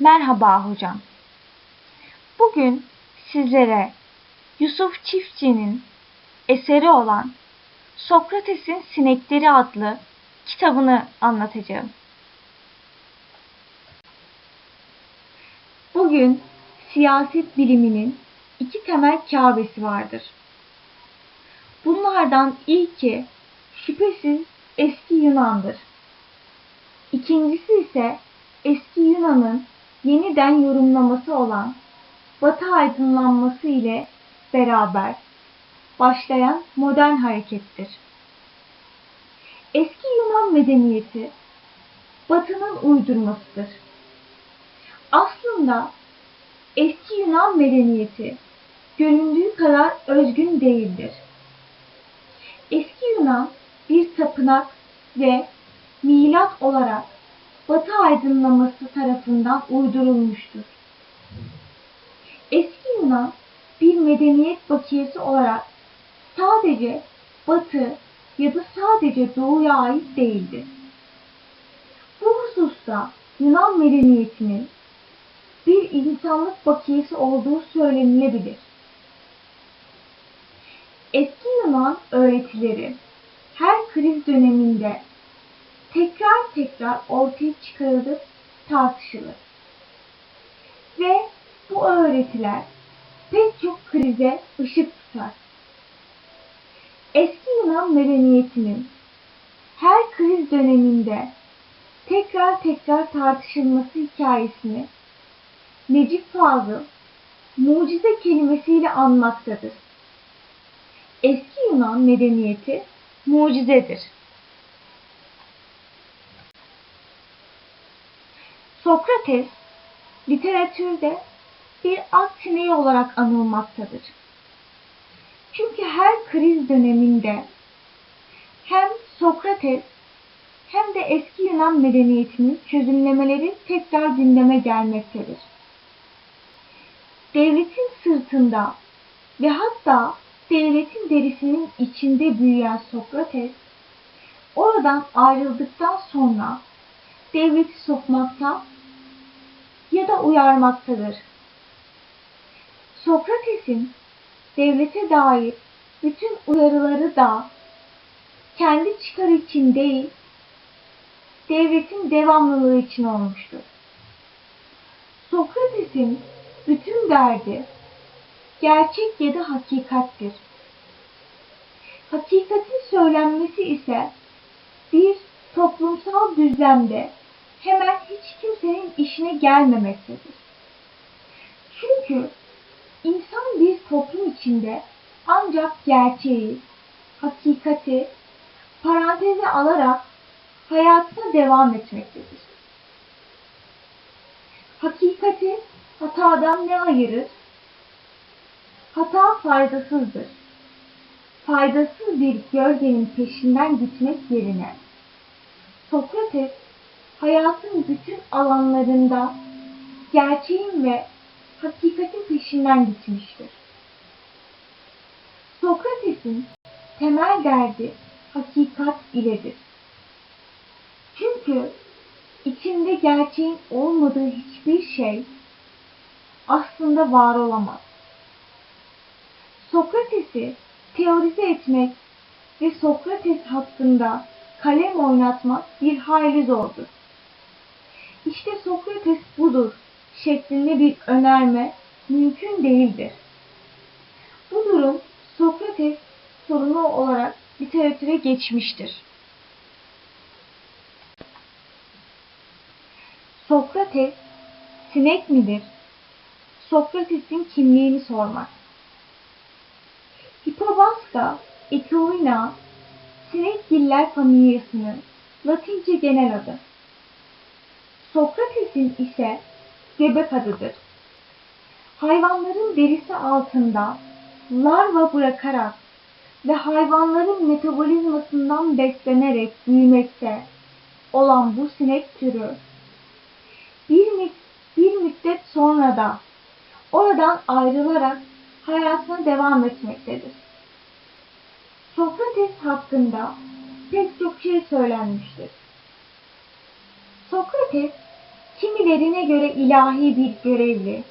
Merhaba hocam. Bugün sizlere Yusuf Çiftçi'nin eseri olan Sokrates'in Sinekleri adlı kitabını anlatacağım. Bugün siyaset biliminin iki temel kâbesi vardır. Bunlardan ilki şüphesiz eski Yunan'dır. İkincisi ise eski Yunan'ın yeniden yorumlaması olan Batı aydınlanması ile beraber başlayan modern harekettir. Eski Yunan medeniyeti Batı'nın uydurmasıdır. Aslında eski Yunan medeniyeti göründüğü kadar özgün değildir. Eski Yunan bir tapınak ve milat olarak Batı aydınlaması tarafından uydurulmuştur. Eski Yunan bir medeniyet bakiyesi olarak sadece Batı ya da sadece Doğu'ya ait değildir. Bu hususta Yunan medeniyetinin bir insanlık bakiyesi olduğu söylenilebilir. Eski Yunan öğretileri her kriz döneminde tekrar tekrar ortaya çıkarılır, tartışılır. Ve bu öğretiler pek çok krize ışık tutar. Eski Yunan medeniyetinin her kriz döneminde tekrar tekrar tartışılması hikayesini Necip Fazıl mucize kelimesiyle anmaktadır. Eski Yunan medeniyeti mucizedir. Sokrates literatürde bir at sineği olarak anılmaktadır. Çünkü her kriz döneminde hem Sokrates hem de eski Yunan medeniyetinin çözümlemeleri tekrar gündeme gelmektedir. Devletin sırtında ve hatta devletin derisinin içinde büyüyen Sokrates, oradan ayrıldıktan sonra devleti sokmakta ya da uyarmaktadır. Sokrates'in devlete dair bütün uyarıları da kendi çıkar için değil, devletin devamlılığı için olmuştur. Sokrates'in bütün derdi gerçek ya da hakikattir. Hakikatin söylenmesi ise bir toplumsal düzlemde hemen hiç kimsenin işine gelmemektedir. Çünkü insan bir toplum içinde ancak gerçeği, hakikati paranteze alarak hayatına devam etmektedir. Hakikati hatadan ne ayırır? Hata faydasızdır. Faydasız bir gölgenin peşinden gitmek yerine Sokrates hayatın bütün alanlarında gerçeğin ve hakikatin peşinden gitmiştir. Sokrates'in temel derdi hakikat iledir. Çünkü içinde gerçeğin olmadığı hiçbir şey aslında var olamaz. Sokrates'i teorize etmek ve Sokrates hakkında kalem oynatmak bir hayli zordur. İşte Sokrates budur şeklinde bir önerme mümkün değildir. Bu durum Sokrates sorunu olarak literatüre geçmiştir. Sokrates sinek midir? Sokrates'in kimliğini sormak. Hippobaska equina sinekgiller familyasının Latince genel adı. Sokrates'in ise göbek adıdır. Hayvanların derisi altında larva bırakarak ve hayvanların metabolizmasından beslenerek büyümekte olan bu sinek türü bir, bir müddet sonra da oradan ayrılarak hayatına devam etmektedir. Sokrates hakkında pek çok şey söylenmiştir. Sokrates kimilerine göre ilahi bir görevli,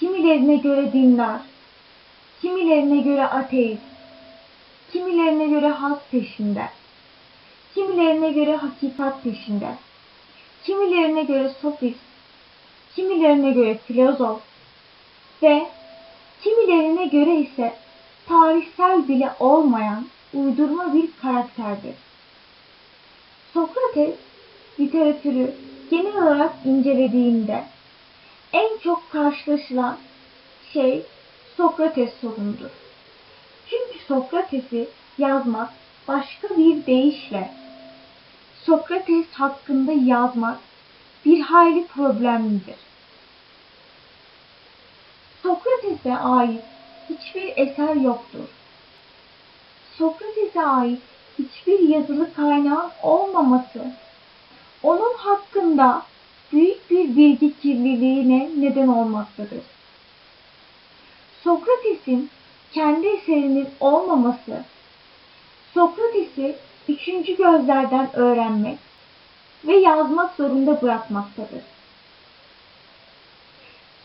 kimilerine göre dindar, kimilerine göre ateist, kimilerine göre halk peşinde, kimilerine göre hakikat peşinde, kimilerine göre sofist, kimilerine göre filozof ve kimilerine göre ise tarihsel bile olmayan uydurma bir karakterdir. Sokrates literatürü genel olarak incelediğinde en çok karşılaşılan şey Sokrates sorunudur. Çünkü Sokrates'i yazmak başka bir deyişle Sokrates hakkında yazmak bir hayli problemlidir. Sokrates'e ait hiçbir eser yoktur. Sokrates'e ait hiçbir yazılı kaynağın olmaması onun hakkında büyük bir bilgi kirliliğine neden olmaktadır. Sokrates'in kendi eserinin olmaması, Sokrates'i üçüncü gözlerden öğrenmek ve yazmak zorunda bırakmaktadır.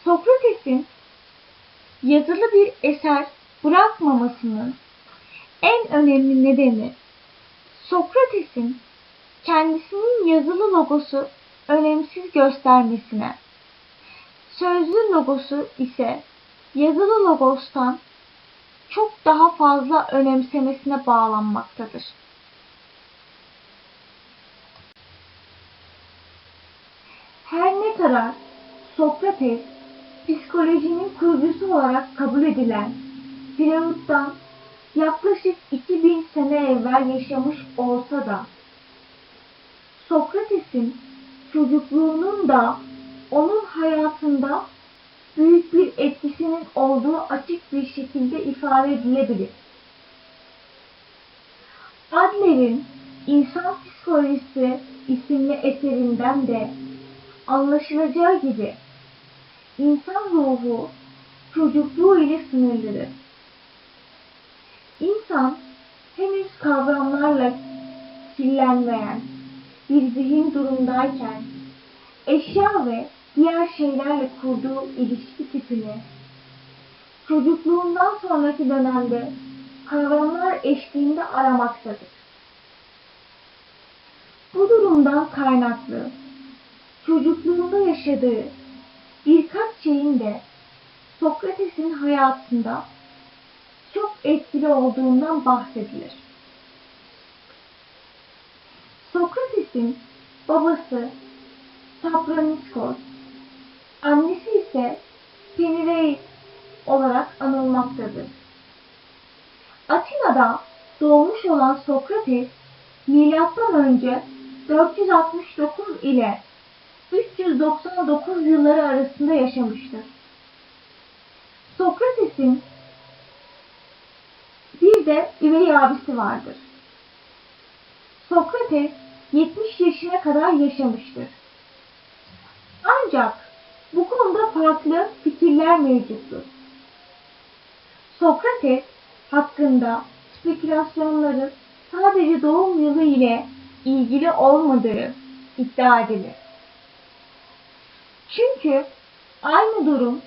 Sokrates'in yazılı bir eser bırakmamasının en önemli nedeni Sokrates'in kendisinin yazılı logosu önemsiz göstermesine, sözlü logosu ise yazılı logostan çok daha fazla önemsemesine bağlanmaktadır. Her ne kadar Sokrates psikolojinin kurucusu olarak kabul edilen Freud'dan yaklaşık 2000 sene evvel yaşamış olsa da Sokrates'in çocukluğunun da onun hayatında büyük bir etkisinin olduğu açık bir şekilde ifade edilebilir. Adler'in İnsan Psikolojisi isimli eserinden de anlaşılacağı gibi insan ruhu çocukluğu ile sınırlıdır. İnsan henüz kavramlarla kirlenmeyen bir zihin durumdayken eşya ve diğer şeylerle kurduğu ilişki tipini çocukluğundan sonraki dönemde kavramlar eşliğinde aramaktadır. Bu durumdan kaynaklı çocukluğunda yaşadığı birkaç şeyin de Sokrates'in hayatında çok etkili olduğundan bahsedilir. Sokrates'in babası Sapraniskos, annesi ise Penireis olarak anılmaktadır. Atina'da doğmuş olan Sokrates, milattan önce 469 ile 399 yılları arasında yaşamıştır. Sokrates'in bir de üvey abisi vardır. Sokrates 70 yaşına kadar yaşamıştır. Ancak bu konuda farklı fikirler mevcuttur. Sokrates hakkında spekülasyonların sadece doğum yılı ile ilgili olmadığı iddia edilir. Çünkü aynı durum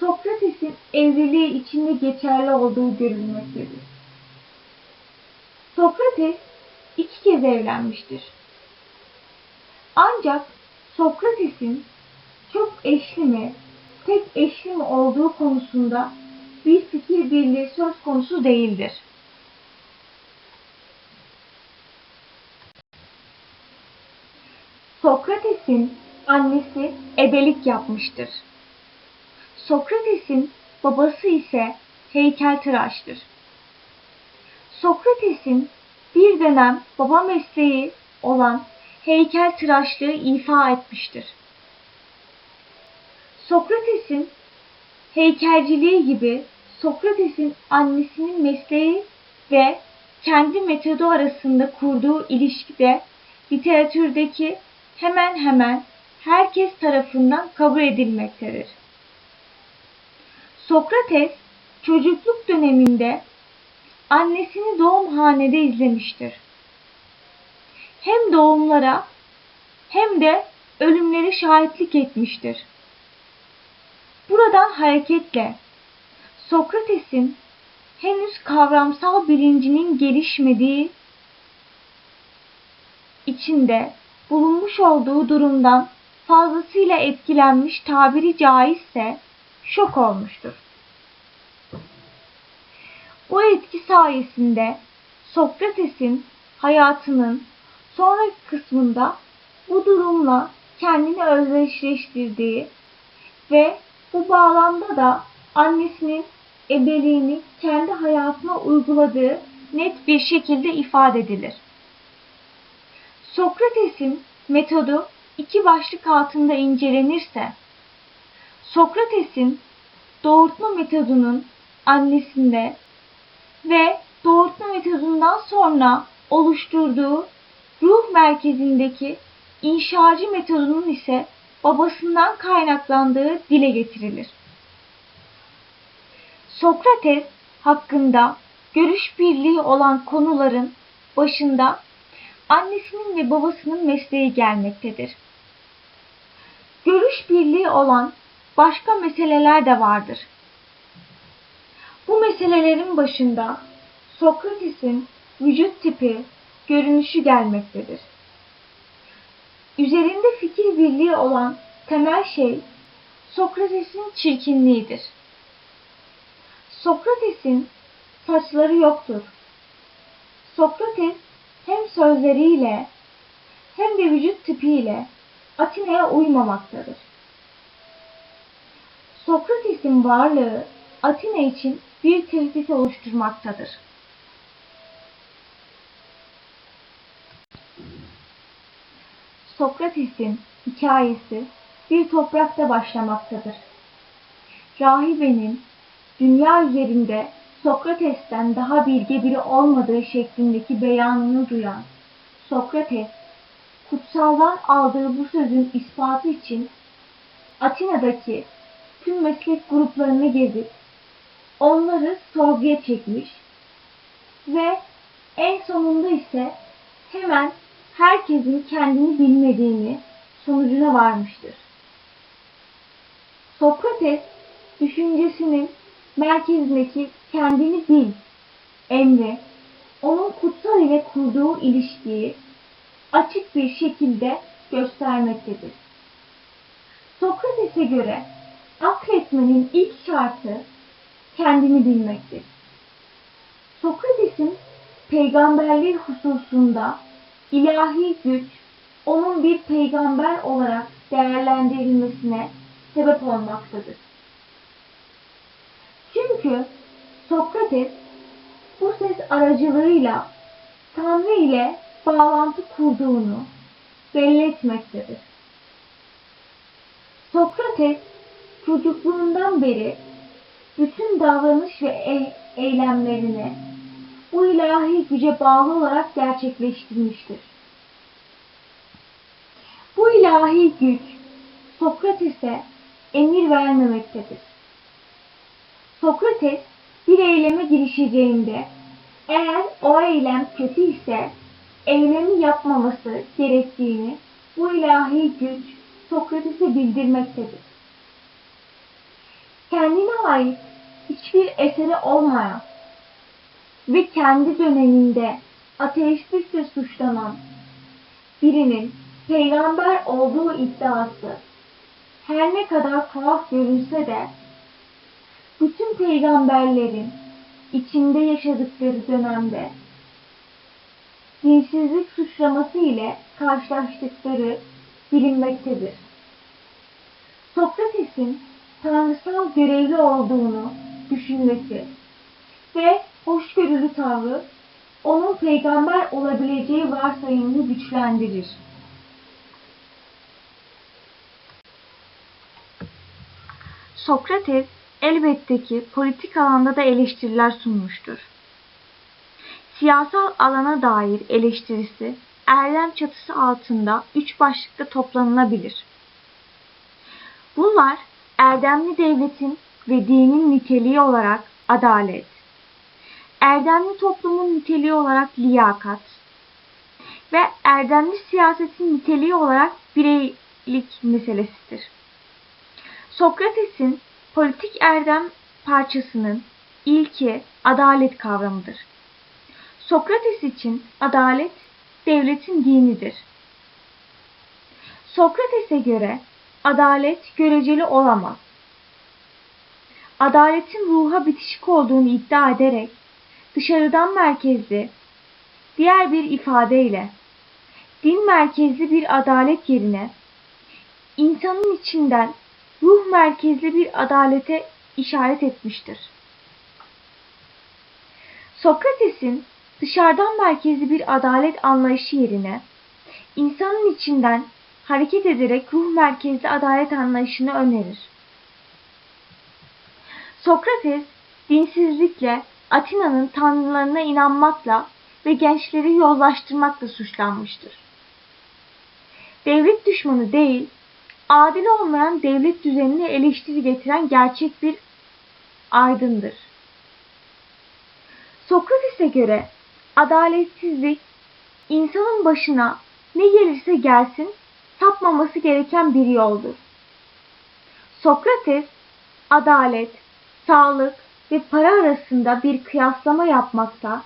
Sokrates'in evliliği içinde geçerli olduğu görülmektedir. Sokrates iki kez evlenmiştir. Ancak Sokrates'in çok eşli mi, tek eşli mi olduğu konusunda bir fikir birliği söz konusu değildir. Sokrates'in annesi ebelik yapmıştır. Sokrates'in babası ise heykeltıraştır. Sokrates'in bir dönem baba mesleği olan heykeltıraşlığı ifa etmiştir. Sokrates'in heykelciliği gibi Sokrates'in annesinin mesleği ve kendi metodu arasında kurduğu ilişkide literatürdeki hemen hemen herkes tarafından kabul edilmektedir. Sokrates çocukluk döneminde annesini doğumhanede izlemiştir. Hem doğumlara hem de ölümlere şahitlik etmiştir. Buradan hareketle Sokrates'in henüz kavramsal bilincinin gelişmediği içinde bulunmuş olduğu durumdan fazlasıyla etkilenmiş tabiri caizse şok olmuştur. Etki sayesinde Sokrates'in hayatının sonraki kısmında bu durumla kendini özdeşleştirdiği ve bu bağlamda da annesinin ebeliğini kendi hayatına uyguladığı net bir şekilde ifade edilir. Sokrates'in metodu iki başlık altında incelenirse, Sokrates'in doğurtma metodunun annesinde ve doğurtma metodundan sonra oluşturduğu ruh merkezindeki inşacı metodunun ise babasından kaynaklandığı dile getirilir. Sokrates hakkında görüş birliği olan konuların başında annesinin ve babasının mesleği gelmektedir. Görüş birliği olan başka meseleler de vardır. Bu meselelerin başında Sokrates'in vücut tipi, görünüşü gelmektedir. Üzerinde fikir birliği olan temel şey Sokrates'in çirkinliğidir. Sokrates'in saçları yoktur. Sokrates hem sözleriyle hem de vücut tipiyle Atina'ya uymamaktadır. Sokrates'in varlığı Atina için bir tehdit oluşturmaktadır. Sokrates'in hikayesi bir toprakta başlamaktadır. Rahibenin dünya üzerinde Sokrates'ten daha bilge biri olmadığı şeklindeki beyanını duyan Sokrates, kutsaldan aldığı bu sözün ispatı için Atina'daki tüm meslek gruplarını gezip onları sorguya çekmiş ve en sonunda ise hemen herkesin kendini bilmediğini sonucuna varmıştır. Sokrates düşüncesinin merkezindeki kendini bil emri onun kutsal ile kurduğu ilişkiyi açık bir şekilde göstermektedir. Sokrates'e göre akletmenin ilk şartı kendini bilmektir. Sokrates'in peygamberliği hususunda ilahi güç onun bir peygamber olarak değerlendirilmesine sebep olmaktadır. Çünkü Sokrates bu ses aracılığıyla Tanrı ile bağlantı kurduğunu belli etmektedir. Sokrates çocukluğundan beri bütün davranış ve e eylemlerini bu ilahi güce bağlı olarak gerçekleştirmiştir. Bu ilahi güç Sokrates'e emir vermemektedir. Sokrates bir eyleme girişeceğinde eğer o eylem kötü ise eylemi yapmaması gerektiğini bu ilahi güç Sokrates'e bildirmektedir. Kendine ait hiçbir eseri olmayan ve kendi döneminde ateistlikle suçlanan birinin peygamber olduğu iddiası her ne kadar tuhaf görünse de bütün peygamberlerin içinde yaşadıkları dönemde dinsizlik suçlaması ile karşılaştıkları bilinmektedir. Sokrates'in tanrısal görevli olduğunu düşünmesi ve hoşgörülü tavrı onun peygamber olabileceği varsayımını güçlendirir. Sokrates elbette ki politik alanda da eleştiriler sunmuştur. Siyasal alana dair eleştirisi erdem çatısı altında üç başlıkta toplanılabilir. Bunlar erdemli devletin ve dinin niteliği olarak adalet, erdemli toplumun niteliği olarak liyakat ve erdemli siyasetin niteliği olarak birey gereklilik meselesidir. Sokrates'in politik erdem parçasının ilki adalet kavramıdır. Sokrates için adalet devletin dinidir. Sokrates'e göre adalet göreceli olamaz. Adaletin ruha bitişik olduğunu iddia ederek dışarıdan merkezli diğer bir ifadeyle din merkezli bir adalet yerine insanın içinden ruh merkezli bir adalete işaret etmiştir. Sokrates'in dışarıdan merkezli bir adalet anlayışı yerine insanın içinden hareket ederek ruh merkezli adalet anlayışını önerir. Sokrates dinsizlikle Atina'nın tanrılarına inanmakla ve gençleri yozlaştırmakla suçlanmıştır. Devlet düşmanı değil, adil olmayan devlet düzenine eleştiri getiren gerçek bir aydındır. Sokrates'e göre adaletsizlik insanın başına ne gelirse gelsin sapmaması gereken bir yoldur. Sokrates adalet, sağlık ve para arasında bir kıyaslama yapmakta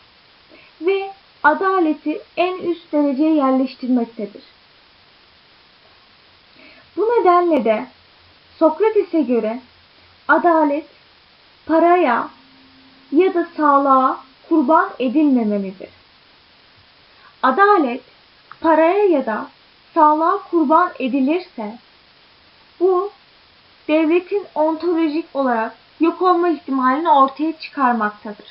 ve adaleti en üst dereceye yerleştirmektedir. Bu nedenle de Sokrates'e göre adalet paraya ya da sağlığa kurban edilmemelidir. Adalet paraya ya da sağlığa kurban edilirse bu devletin ontolojik olarak yok olma ihtimalini ortaya çıkarmaktadır.